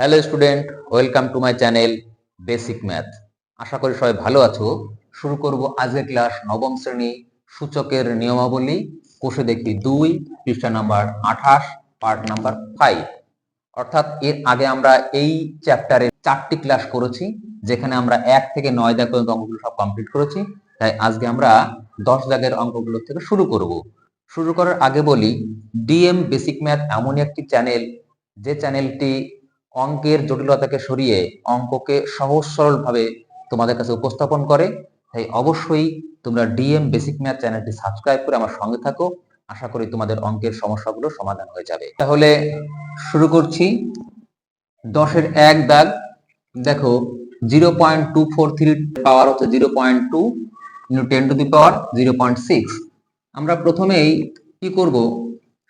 Hello student welcome to my channel basic math আশা করি সবাই ভালো আছো। শুরু করব আজকের ক্লাস নবম শ্রেণি সূচকের নিয়মাবলী। কোষে দেখি দুই, পৃষ্ঠা নাম্বার আঠাশ পার্ট নাম্বার ফাইভ অর্থাৎ এর আগে আমরা এই চ্যাপ্টারে চারটি ক্লাস করেছি, যেখানে আমরা এক থেকে নয় পর্যন্ত অঙ্কগুলো সব কমপ্লিট করেছি। তাই আজকে আমরা দশ দাগের অঙ্কগুলো থেকে শুরু করব। শুরু করার আগে বলি, ডিএম বেসিক ম্যাথ এমনই একটি চ্যানেল, যে চ্যানেলটি অঙ্কের জটিলতাকে সরিয়ে অঙ্ককে সহজ সরল ভাবে তোমাদের কাছে উপস্থাপন করে। তাই অবশ্যই তোমরা ডিএম বেসিক ম্যাথ চ্যানেলটি সাবস্ক্রাইব করে আমার সঙ্গে থাকো। আশা করি তোমাদের অঙ্কের সমস্যাগুলো সমাধান হয়ে যাবে। তাহলে শুরু করছি। দশের এক দাগ, দেখো zero point two four three power হচ্ছে zero point two into ten to the power zero point six আমরা প্রথমেই কি করব?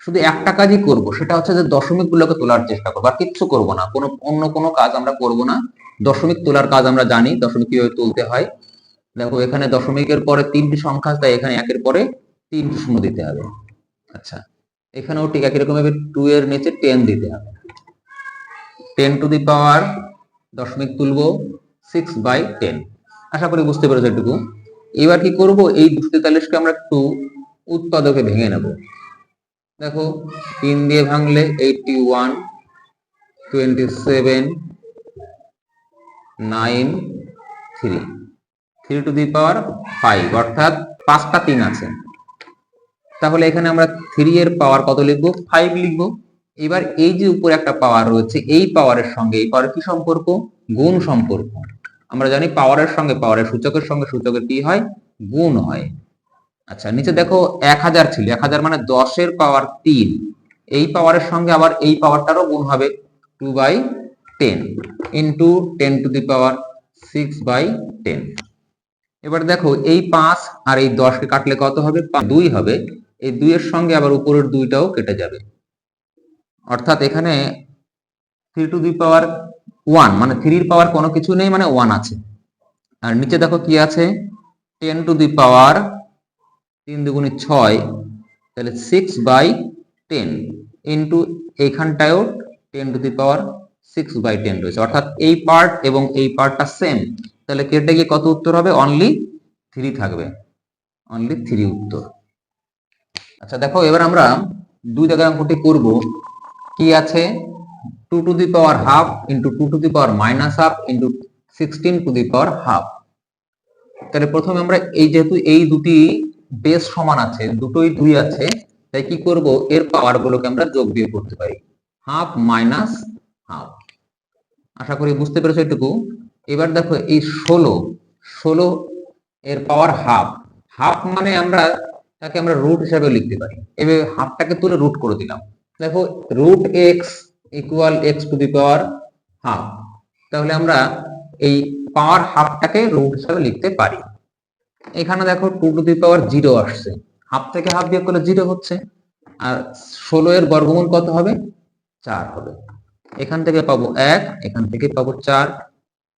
শুধু একটা কাজই করব, সেটা হচ্ছে যে দশমিক গুলোকে তোলার চেষ্টা করব, আর কিচ্ছু করব না। কোনো, অন্য কোনো কাজ আমরা করব না। দশমিক তোলার কাজ আমরা জানি, দশমিক কীভাবে তুলতে হয়। দেখো, এখানে দশমিকের পরে তিনটি সংখ্যা তাই এখানে একের পরে তিনটি শূন্য দিতে হবে। আচ্ছা এখানেও ঠিক একই রকম ভাবে টু এর নিচে টেন দিতে হবে। টেন টু দি পাওয়ার দশমিক তুলবো সিক্স বাই টেন আশা করি বুঝতে পেরেছ এটুকু। এবার কি করব? এই দুশো তেতাল্লিশকে আমরা একটু উৎপাদকে ভেঙে নেব। দেখো, তিন দিয়ে ভাঙলে eighty one twenty seven nine three three to the power five অর্থাৎ পাঁচটা তিন আছে। তাহলে এখানে আমরা থ্রি এর পাওয়ার কত লিখব? ফাইভ লিখব। এবার এই যে উপরে একটা পাওয়ার রয়েছে, এই পাওয়ারের সঙ্গে এই পাওয়ার কি সম্পর্ক? গুণ সম্পর্ক। আমরা জানি পাওয়ারের সঙ্গে, পাওয়ারের সূচকের সঙ্গে সূচকের কি হয়? গুণ হয়। আচ্ছা নিচে দেখো এক হাজার ছিল। এক হাজার মানে দশের পাওয়ার তিন। এই পাওয়ারের সঙ্গে আবার এই পাওয়ারটারও গুণ হবে two by ten into ten to the power six by ten. এবার দেখো এই পাঁচ আর এই দশকে কাটলে কত হবে? দুই হবে। এই দুইয়ের সঙ্গে আবার উপরের দুইটাও কেটে যাবে। অর্থাৎ এখানে three to the power one মানে থ্রির পাওয়ার কোনো কিছু নেই মানে ওয়ান আছে। আর নিচে দেখো কি আছে? টেন টু দি পাওয়ার তিন দুগুণে ছয়, তাহলে six by ten into এইখানটায়ও ten to the power six by ten রয়েছে। অর্থাৎ এই পার্ট এবং এই পার্টটা সেম তাহলে কেটে গিয়ে কত উত্তর হবে? অনলি থ্রি থাকবে। অনলি থ্রি উত্তর। আচ্ছা দেখো, এবার আমরা দুই জায়গায় অঙ্কটি করব। কি আছে? Two to the power half into two to the power minus half into sixteen to the power half তাহলে প্রথমে আমরা এই যেহেতু এই দুটি বেস সমান আছে, দুটোই দুই আছে, তাই কি করব? এর পাওয়ার গুলোকে আমরা যোগ দিয়ে করতে পারি। হাফ মাইনাস হাফ আশা করি বুঝতে পেরেছ এটুকু? এবার দেখো এই ষোলো ষোলো এর পাওয়ার হাফ হাফ মানে আমরা তাকে আমরা রুট হিসাবে লিখতে পারি। এবার হাফটাকে তুলে রুট করে দিলাম। দেখো root x equal x to the power half তাহলে আমরা এই পাওয়ার হাফটাকে রুট হিসাবে লিখতে পারি। এখানে দেখো two to the power zero আসছে। হাফ থেকে হাফ বিয়োগ করলে জিরো হচ্ছে। আর ষোলো এর বর্গমূল কত হবে? চার হবে। এখান থেকে পাবো এক, এখান থেকে পাবো চার।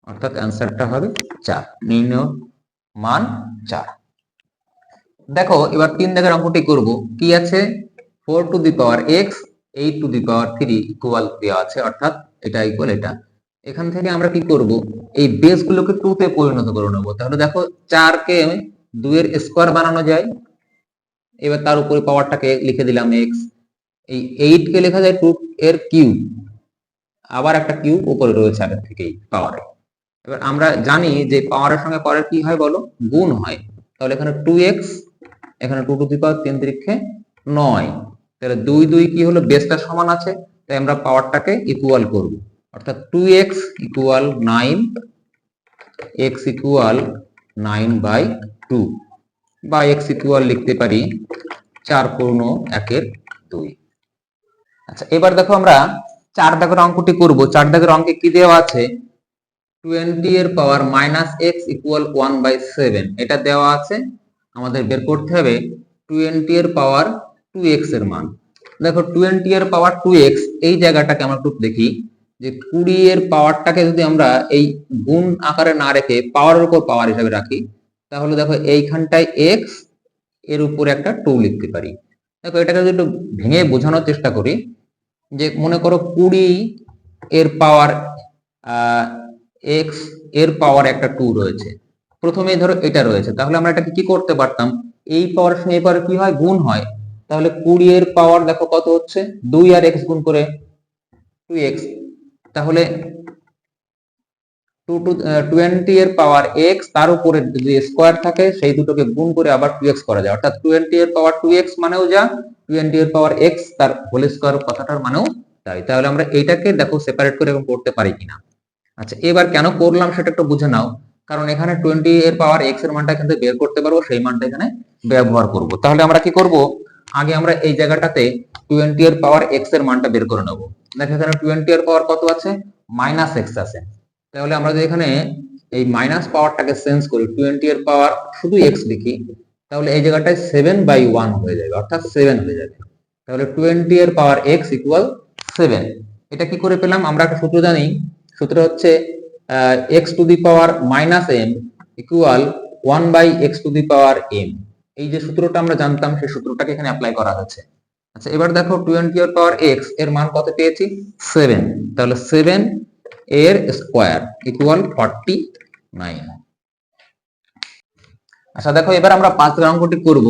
অর্থাৎ অ্যান্সারটা হবে চার। নির্ণয় মান চার। দেখো, এবার তিন দাগের অঙ্কটি করব। কি আছে? Four to the power x eight to the power three equal দেওয়া আছে, অর্থাৎ এটা ইকুয়াল এটা। এখান থেকে আমরা কি করব? এই বেস গুলোকে টু তে পরিণত করে নেব। তাহলে দেখো চারকে দুইয়ের স্কোয়ার বানানো যায়। এবার তার উপরে পাওয়ারটাকে লিখে দিলাম এক্স এই এইট কে লেখা যায় টু এর কিউব আবার একটা কিউব উপরে রয়েছে আগের থেকেই পাওয়ারে এবার আমরা জানি যে পাওয়ারের সঙ্গে পাওয়ারের কি হয় বলো? গুণ হয়। তাহলে এখানে টু এক্স এখানে টু টু দি পাওয়ার তিন তিরিক্ষে নয়। তাহলে দুই দুই কি হলো? বেসটা সমান আছে, তাই আমরা পাওয়ারটাকে ইকুয়াল করব। অর্থাৎ two x equal nine x equal nine by two বা এক্স ইকুয়াল লিখতে পারি চার পূর্ণ একের দুই। আচ্ছা এবার দেখো আমরা চার দাগের অঙ্কটি করব। চার দাগের অঙ্কে কি দেওয়া আছে? টোয়েন্টি এর power minus x equal one by seven এটা দেওয়া আছে, আমাদের বের করতে হবে। টোয়েন্টি এর পাওয়ার টু এক্সের মান। দেখো টোয়েন্টি এর পাওয়ার টু এক্স এই জায়গাটাকে আমরা একটু দেখি যে কুড়ি এর পাওয়ারটাকে যদি আমরা এই গুণ আকারে না রেখে পাওয়ারের উপর পাওয়ার হিসাবে রাখি, তাহলে দেখো এইখানটায় এক্সের উপরে একটা টু লিখতে পারি। দেখো এটাকে যদি একটু ভেঙে বোঝানোর চেষ্টা করি, যে মনে করো কুড়ি এর পাওয়ার এক্সের পাওয়ার একটা টু রয়েছে। প্রথমে ধরো এটা রয়েছে। তাহলে আমরা এটাকে কি করতে পারতাম? এই পাওয়ার সঙ্গে এই পাওয়ার কি হয়? গুণ হয়। তাহলে কুড়ি এর পাওয়ার দেখো কত হচ্ছে? দুই আর এক্স গুণ করে টু এক্স। তাহলে টু টু টোয়েন্টি এর পাওয়ার এক্স, তার উপরে যদি স্কোয়ার থাকে, সেই দুটোকে গুণ করে আবার টু এক্স করা যায়। অর্থাৎ টোয়েন্টি এর পাওয়ার টু এক্স মানেও যা টোয়েন্টি এর পাওয়ার এক্স, তার হোল স্কোয়ার কথাটার মানেও তাই। তাহলে আমরা এইটাকে দেখো সেপারেট করে এবং করতে পারি কিনা। আচ্ছা এবার কেন করলাম সেটা একটু বুঝে নাও। কারণ এখানে টোয়েন্টি এর পাওয়ার এক্সের মানটা থেকে বের করতে পারব, সেই মানটা এখানে ব্যবহার করব। তাহলে আমরা কি করব? আগে আমরা এই জায়গাটাতে টোয়েন্টি এর পাওয়ার এক্সের মানটা বের করে নেব। দেখো এখানে টোয়েন্টি এর পাওয়ার কত আছে? মাইনাস এক্স আছে। তাহলে আমরা যদি এখানে এই মাইনাস পাওয়ারটাকে চেঞ্জ করি টোয়েন্টি এর পাওয়ার শুধু এক্স লিখি, তাহলে এই জায়গাটায় সেভেন বাই ওয়ান হয়ে যাবে, অর্থাৎ সেভেন হয়ে যাবে। তাহলে টোয়েন্টি এর পাওয়ার এক্স ইকুয়াল সেভেন এটা কি করে পেলাম? আমরা একটা সূত্র জানি, সূত্র হচ্ছে x to the power minus m equal one by x to the power m এই যে সূত্রটা আমরা জানতাম, সেই সূত্রটাকে এখানে অ্যাপ্লাই করা হচ্ছে আচ্ছা এবার দেখো টোয়েন্টি এর পাওয়ার এক্সের মান কত পেয়েছি? সেভেন তাহলে সেভেন এর স্কোয়ার ইকুয়াল ফর্টি নাইন আচ্ছা দেখো, এবার আমরা পাঁচ অঙ্কটি করব।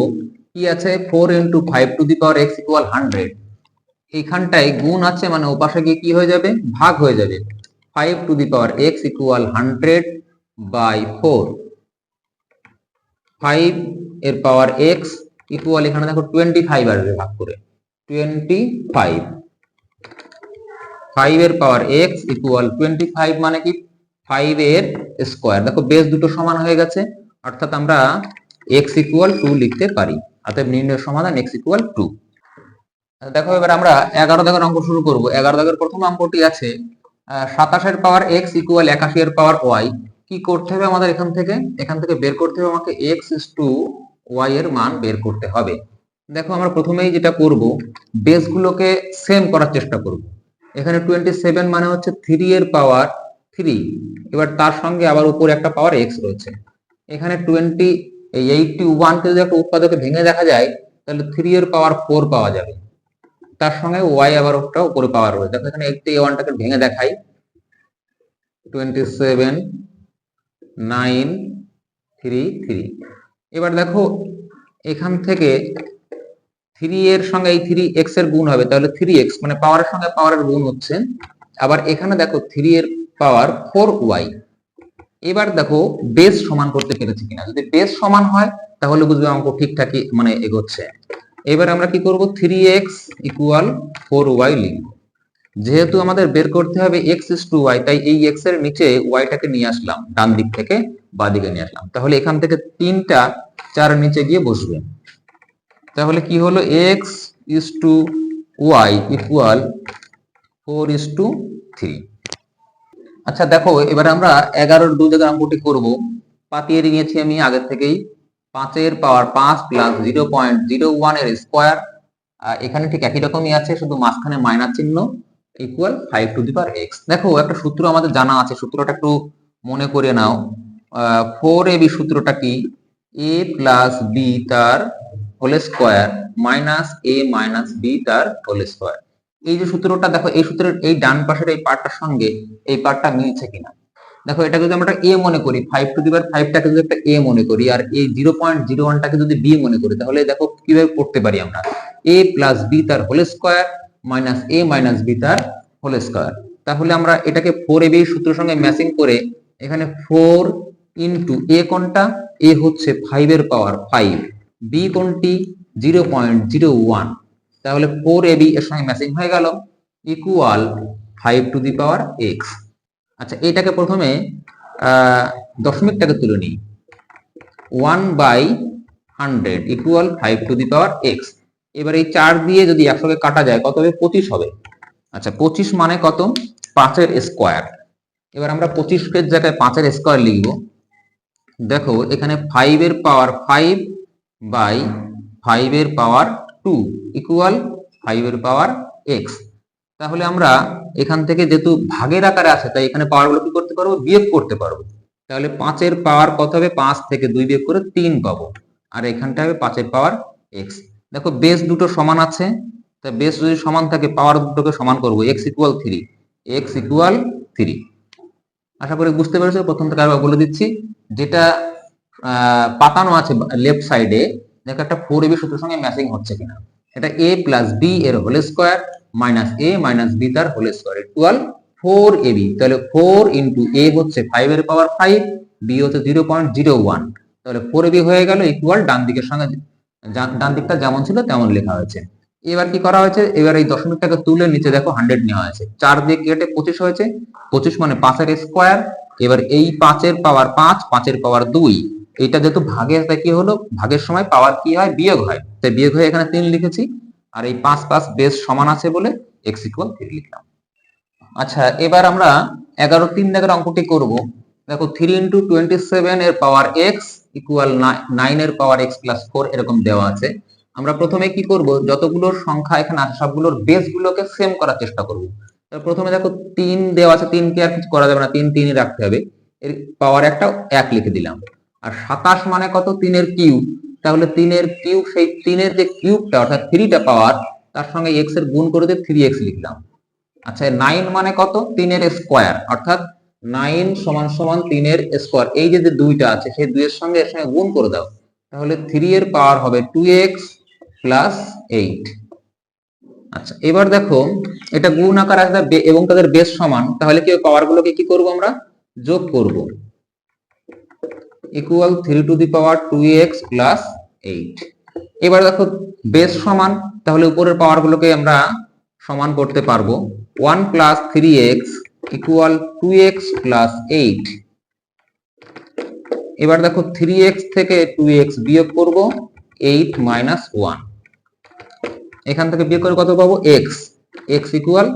কি আছে? Four into five to the power x equal hundred এইখানটায় গুণ আছে মানে ওপাশে গিয়ে কি হয়ে যাবে? ভাগ হয়ে যাবে। Five to the power x equal hundred by four five এর পাওয়ার এক্স ইকুয়াল এখানে দেখো টোয়েন্টি ফাইভ আসবে ভাগ করে। টোয়েন্টি ফাইভ ফাইভ এর power x equal twenty five মানে কি? ফাইভ এর স্কোয়ার দেখো বেস দুটো সমান হয়ে গেছে, অর্থাৎ আমরা এক্স ইকুয়াল টু লিখতে পারি। অর্থাৎ নির্ণয় সমাধান এক্স ইকুয়াল টু দেখো এবার আমরা এগারো দাগের অঙ্ক শুরু করব। এগারো দাগের প্রথম অঙ্কটি আছে সাতাশের পাওয়ার এক্স ইকুয়াল একাশি এর পাওয়ার ওয়াই কি করতে হবে আমাদের এখান থেকে? এখান থেকে বের করতে হবে আমাকে এক্স টু ওয়াই এর মান বের করতে হবে। দেখো আমরা প্রথমেই যেটা করব বেসগুলোকে সেম করার চেষ্টা করব। এখানে টোয়েন্টি সেভেন মানে হচ্ছে থ্রি এর পাওয়ার থ্রি এবার তার সঙ্গে আবার উপরে একটা পাওয়ার এক্স রয়েছে। এখানে টোয়েন্টি এইটটি ওয়ানকে যদি একটা উৎপাদকে ভেঙে দেখা যায়, তাহলে থ্রি এর পাওয়ার ফোর পাওয়া যাবে। তার সঙ্গে ওয়াই আবার একটা উপরে পাওয়ার রয়েছে। দেখো এখানে এইটটি ওয়ানটাকে ভেঙে দেখাই। Twenty seven nine three three. এবার দেখো, এখান থেকে থ্রি এর সঙ্গে এই থ্রি এক্সের গুণ হবে, তাহলে থ্রি এক্স মানে পাওয়ারের সঙ্গে পাওয়ারের গুণ হচ্ছে। আবার এখানে দেখো, থ্রি এর পাওয়ার ফোর ওয়াই। এবার দেখো, বেস সমান করতে পেরেছি কিনা। যদি বেস সমান হয়, তাহলে বুঝবে অঙ্ক ঠিকঠাকই মানে এগোচ্ছে। এবার আমরা কি করব? Three x equal four y লিখব। যেহেতু আমাদের বের করতে হবে এক্স ইস টু ওয়াই তাই এই এক্সের নিচে ওয়াইটাকে নিয়ে আসলাম, ডান দিক থেকে বা দিকে নিয়ে আসলাম। তাহলে এখান থেকে তিনটা চার নিচে গিয়ে বসবে। তাহলে কি হলো? X is to y equal four is to three আচ্ছা দেখো, এবার আমরা এগারোর দু জায়গায় অঙ্কটি করব। পাতিয়ে নিয়েছি আমি আগের থেকেই। পাঁচের পাওয়ার পাঁচ প্লাস জিরো পয়েন্ট জিরো ওয়ানের স্কোয়ার এখানে ঠিক একই রকমই আছে, শুধু মাঝখানে মাইনাস চিহ্ন। Equal five to the power x দেখো, একটা সূত্র আমাদের জানা আছে, সূত্রটা একটু মনে করে নাও। ফোর এ বি সূত্রটা কি? এ প্লাস বি তার whole square minus A minus B তার হোল স্কোয়ার এই যে সূত্রটা, দেখো, এই সূত্রের এই ডান পাশের এই পার্টটার সঙ্গে এই পার্টটা মিলছে কিনা? দেখো এটা যদি আমরা এ মনে করি ফাইভ টু দিবার ফাইভটাকে যদি একটা এ মনে করি, আর এই জিরো পয়েন্ট জিরো ওয়ানটাকে যদি বি মনে করি, তাহলে দেখো কীভাবে পড়তে পারি আমরা? এ প্লাস বি তার whole square minus A minus B তার হোল স্কোয়ার তাহলে আমরা এটাকে ফোর এ বি সূত্রের সঙ্গে ম্যাচিং করে এখানে ফোর ইন্টু এ কোনটা? এ হচ্ছে ফাইভের পাওয়ার ফাইভ বি কোনটি? জিরো পয়েন্ট জিরো ওয়ান তাহলে ফোর এ বি এর সঙ্গে ম্যাচিং হয়ে গেল equal five to the power x আচ্ছা এটাকে প্রথমে দশমিকটাকে তুলে নিই। One by hundred equal five to the power x এবার এই চার দিয়ে যদি একসঙ্গে কাটা যায়, কত হবে? পঁচিশ হবে। আচ্ছা পঁচিশ মানে কত? পাঁচের স্কোয়ার। এবার আমরা পঁচিশের জায়গায় পাঁচের স্কোয়ার লিখব। দেখো, এখানে ফাইভের পাওয়ার ফাইভ বাই ফাইভের পাওয়ার টু ইকুয়াল ফাইভের পাওয়ার এক্স তাহলে আমরা এখান থেকে যেহেতু ভাগের আকারে আছে, তাই এখানে পাওয়ারগুলো কি করতে পারব? বিয়োগ করতে পারব। তাহলে পাঁচের পাওয়ার কত হবে? পাঁচ থেকে দুই বিয়োগ করে তিন পাবো। আর এখানটা হবে পাঁচের পাওয়ার এক্স দেখো বেস দুটো সমান আছে, তা বেস যদি সমান থাকে পাওয়ার দুটোকে সমান করব x equal three x equal three আশা করি বুঝতে পেরেছ, প্রথম থেকে আবার বলে দিচ্ছি, যেটা পাতানো আছে লেফট সাইডে দেখো একটা ফোর এবি সূত্রের সঙ্গে ম্যাচিং হচ্ছে কিনা। এটা এ প্লাস বি এর whole square minus A minus B তার whole square equal four AB তাহলে ফোর ইন্টু এ হচ্ছে ফাইভ এর পাওয়ার ফাইভ বি হচ্ছে জিরো পয়েন্ট জিরো ওয়ান তাহলে ফোর এবি হয়ে গেল ইকুয়াল ডান দিকের সঙ্গে ডান দিকটা যেমন ছিল তেমন লেখা হয়েছে। এবার কি করা হয়েছে? এবার এই দশমিকটাকে তুলে নিচে দেখো হান্ড্রেড নেওয়া হয়েছে। চার দিক কেটে পঁচিশ হয়েছে। পঁচিশ মানে পাঁচের স্কোয়ার এবার এই পাঁচের পাওয়ার পাঁচ, পাঁচের পাওয়ার দুই। এটা যেহেতু ভাগের কি হলো? ভাগের সময় পাওয়ার কি হয়? বিয়োগ হয়। তাই বিয়োগ হয়ে এখানে তিন লিখেছি। আর এই পাঁচ পাঁচ বেশ সমান আছে বলে এক্স ইকুয়াল থ্রি লিখলাম। আচ্ছা এবার আমরা এগারো তিন দাগের অঙ্কটি করব। দেখো থ্রি ইন্টু টোয়েন্টি সেভেন এর পাওয়ার এক্স ইকুয়াল নাইন এর পাওয়ার এক্স প্লাস ফোর এরকম দেওয়া আছে। আমরা প্রথমে কি করব? যতগুলো সংখ্যা এখানে আছে, সবগুলোর বেস গুলোকে সেম করার চেষ্টা করব। প্রথমে দেখো তিন দেওয়া আছে, তিনকে আর কিছু করা যাবে না, তিন তিনই রাখতে হবে। এর পাওয়ার একটা এক লিখে দিলাম। আর সাতাশ মানে কত? তিনের কিউব। তাহলে তিনের কিউব, সেই তিনের যে কিউবটা, অর্থাৎ থ্রিটা পাওয়ার তার সঙ্গে এক্সের গুণ করে দিয়ে থ্রি এক্স লিখলাম। আচ্ছা নাইন মানে কত? তিনের স্কোয়ার অর্থাৎ নাইন সমান সমান তিনের স্কোয়ার। এই যে দুইটা আছে, সেই দুইয়ের সঙ্গে এর সঙ্গে গুণ করে দাও। তাহলে থ্রি এর পাওয়ার হবে টু এক্স প্লাস এইট আচ্ছা এবার দেখো, এটা গুণ আকার আছে বে- এবং তাদের বেস সমান। তাহলে কি পাওয়ার গুলোকে কি করব আমরা? যোগ করব। Equal three to the power two x plus eight এবার দেখো বেস সমান, তাহলে উপরের পাওয়ার গুলোকে আমরা সমান করতে পারব। One plus three x equal two x plus eight এবার দেখো থ্রি এক্স থেকে টু এক্স বিয়োগ করব এইট মাইনাস ওয়ান এখান থেকে বিয়োগ করে কত পাবো? এক্স এক্স ইকুয়াল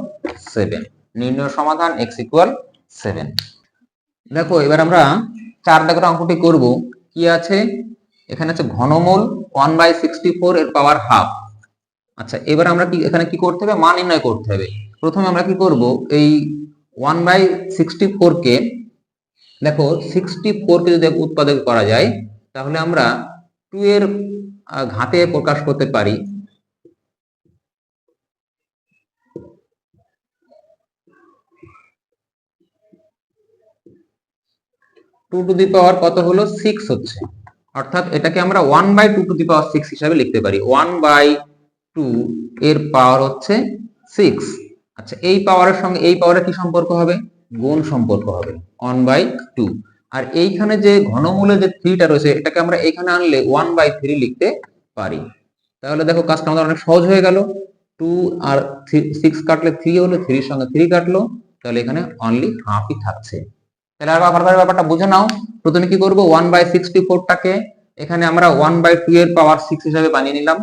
সেভেন নির্ণয় সমাধান এক্স ইকুয়াল সেভেন দেখো, এবার আমরা চার দাগের অঙ্কটি করব। কি আছে? এখানে আছে ঘনমূল ওয়ান বাই সিক্সটি ফোর এর পাওয়ার হাফ আচ্ছা এবার আমরা কি, এখানে কি করতে হবে? মান নির্ণয় করতে হবে। প্রথমে আমরা কি করব? এই ওয়ান বাই সিক্সটি ফোর কে দেখো সিক্সটি ফোর কে যদি উৎপাদক করা যায়, তাহলে আমরা টু এর ঘাতে প্রকাশ করতে পারি। টু টু দি পাওয়ার কত হলো? সিক্স হচ্ছে। অর্থাৎ এটাকে আমরা one by two to the power six হিসাবে লিখতে পারি। ওয়ান বাই টু এর পাওয়ার হচ্ছে সিক্স আচ্ছা এই পাওয়ারের সঙ্গে, এই পাওয়ারের কি সম্পর্ক হবে? গুণ সম্পর্ক হবে ওয়ান বাই টু আর এইখানে যে ঘনমূলে যে থ্রিটা রয়েছে, এটাকে আমরা এখানে আনলে ওয়ান বাই থ্রি লিখতে পারি। তাহলে দেখো কাজটা আমাদের অনেক সহজ হয়ে গেল। টু আর সিক্স কাটলে থ্রি হলো থ্রির সঙ্গে থ্রি কাটলো, তাহলে এখানে অনলি হাফই থাকছে। তাহলে আর আবার ব্যাপারটা বুঝে নাও। প্রথমে কি করব? ওয়ান বাই সিক্সটি ফোরটাকে এখানে আমরা ওয়ান বাই টু এর পাওয়ার সিক্স হিসাবে বানিয়ে নিলাম।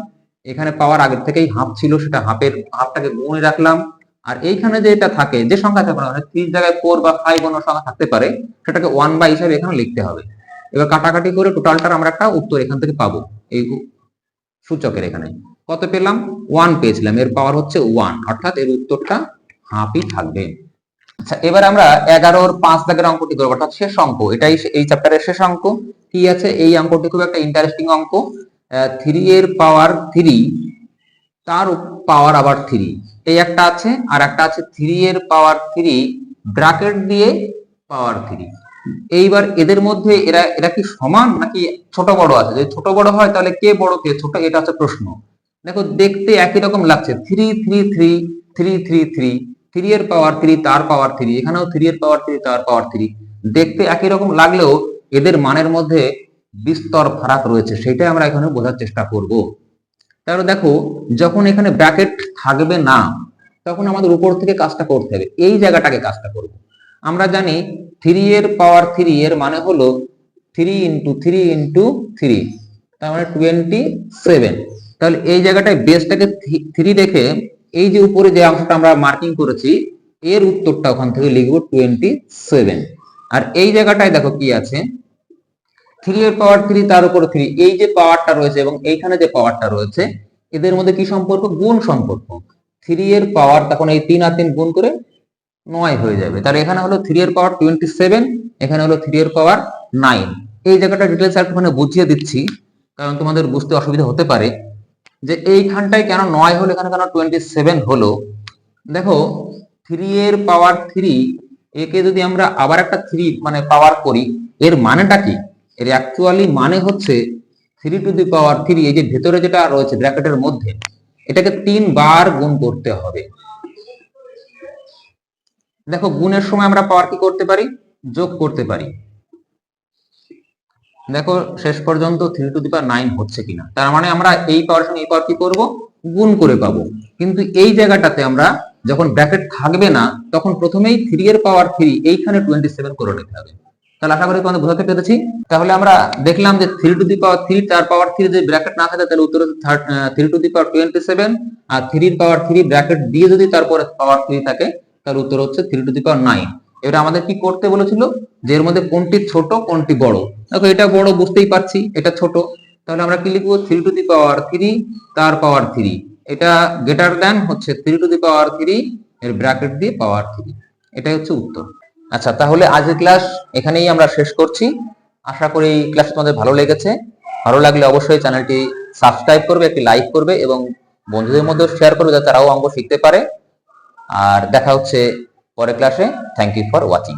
এখানে পাওয়ার আগের থেকেই হাফ ছিল, সেটা হাফের হাফটাকে গুণে রাখলাম। আর এইখানে যে এটা থাকে, যে সংখ্যা থাকে না থ্রির জায়গায় ফোর বা ফাইভ অন্য সংখ্যা থাকতে পারে, সেটাকে ওয়ান বাই হিসাবে এখানে লিখতে হবে। এবার কাটাকাটি করে টোটালটার আমরা একটা উত্তর এখান থেকে পাবো, এই সূচকের এখানে। কত পেলাম? ওয়ান পেয়েছিলাম, এর পাওয়ার হচ্ছে ওয়ান অর্থাৎ এর উত্তরটা হাফই থাকবে। আচ্ছা এবার আমরা এগারোর পাঁচ দাগের অঙ্কটি করব অর্থাৎ শেষ অঙ্ক, এটাই এই চ্যাপ্টারের শেষ অঙ্ক। কি আছে? এই অঙ্কটি খুব একটা ইন্টারেস্টিং অঙ্ক। থ্রি এর পাওয়ার থ্রি তার পাওয়ার আবার থ্রি এই একটা আছে, আর একটা আছে থ্রি এর পাওয়ার থ্রি ব্র্যাকেট দিয়ে পাওয়ার থ্রি এইবার এদের মধ্যে এরা এরা কি সমান নাকি ছোট বড় আছে? যদি ছোট বড় হয় তাহলে কে বড়, কে ছোট? এটা হচ্ছে প্রশ্ন। দেখো, দেখতে একই রকম লাগছে। Three three three three three three three এর পাওয়ার থ্রি তার পাওয়ার থ্রি এখানেও থ্রি এর পাওয়ার থ্রি তার পাওয়ার থ্রি দেখতে একই রকম লাগলেও এদের মানের মধ্যে বিস্তর ফারাক রয়েছে। সেটাই আমরা এখানে বোঝার চেষ্টা করব। তাহলে দেখো, যখন এখানে ব্র্যাকেট থাকবে না, তখন আমাদের উপর থেকে কাজটা করতে হবে। এই জায়গাটাকে কাজটা করব। আমরা জানি থ্রি এর পাওয়ার থ্রি এর মানে হলো three into three into three তার মানে টোয়েন্টি সেভেন তাহলে এই জায়গাটায় বেসটাকে থ্রি রেখে এই যে উপরে যে অংশটা আমরা মার্কিং করেছি, এর উত্তরটা ওখান থেকে লিখব টোয়েন্টি সেভেন আর এই জায়গাটায় দেখো কি আছে? থ্রি এর পাওয়ার থ্রি তার উপরে থ্রি এই যে পাওয়ারটা রয়েছে এবং এইখানে যে পাওয়ারটা রয়েছে, এদের মধ্যে কি সম্পর্ক? গুণ সম্পর্ক। থ্রি এর পাওয়ার তখন এই তিন আর তিন গুণ করে নয় হয়ে যাবে। তার এখানে হলো থ্রি এর পাওয়ার টোয়েন্টি সেভেন এখানে হলো থ্রি এর পাওয়ার নাইন এই জায়গাটা ডিটেলস একটুখানি বুঝিয়ে দিচ্ছি, কারণ তোমাদের বুঝতে অসুবিধা হতে পারে যে এইখানটায় কেন নয় হলো, এখানে কেন টোয়েন্টি সেভেন হলো? দেখো থ্রি এর পাওয়ার থ্রি একে যদি আমরা আবার একটা থ্রি মানে পাওয়ার করি, এর মানেটা কি? এর অ্যাকচুয়ালি মানে হচ্ছে three to the power three এই যে ভেতরে যেটা রয়েছে ব্র্যাকেটের মধ্যে, এটাকে তিনবার গুণ করতে হবে। দেখো, গুণের সময় আমরা পাওয়ার কি করতে পারি? যোগ করতে পারি। দেখো, শেষ পর্যন্ত three to the power nine হচ্ছে কিনা। তার মানে আমরা এই পাওয়ার সঙ্গে এই পাওয়ার কি করব? গুণ করে পাবো। কিন্তু এই জায়গাটাতে আমরা যখন ব্র্যাকেট থাকবে না, তখন প্রথমেই থ্রি এর পাওয়ার থ্রি এইখানে টোয়েন্টি সেভেন করে নিতে হবে। তাহলে আশা করি তোমাদের বোঝাতে পেরেছি। তাহলে আমরা দেখলাম যে three to the power three তার পাওয়ার থ্রি যদি ব্র্যাকেট না থাকে, তাহলে উত্তর three to the power twenty seven আর থ্রির পাওয়ার থ্রি ব্র্যাকেট দিয়ে যদি তারপরে পাওয়ার থ্রি থাকে, তাহলে উত্তর হচ্ছে three to the power nine এবার আমাদের কি করতে বলেছিল? যে এর মধ্যে কোনটি ছোট, কোনটি বড়। দেখো, এটা বড় বুঝতেই পারছি, এটা ছোট। তাহলে আমরা কি লিখব? Three to the power three তার পাওয়ার থ্রি এটা গ্রেটার দ্যান হচ্ছে three to the power three এর ব্র্যাকেট দিয়ে পাওয়ার থ্রি এটাই হচ্ছে উত্তর। আচ্ছা তাহলে আজকের ক্লাস এখানেই আমরা শেষ করছি। আশা করি ক্লাস তোমাদের ভালো লেগেছে। ভালো লাগলে অবশ্যই চ্যানেলটি সাবস্ক্রাইব করবে, একটি লাইক করবে এবং বন্ধুদের মধ্যেও শেয়ার করবে যাতে তারাও অঙ্ক শিখতে পারে। আর দেখা হচ্ছে পরের ক্লাসে থ্যাংক ইউ ফর ওয়াচিং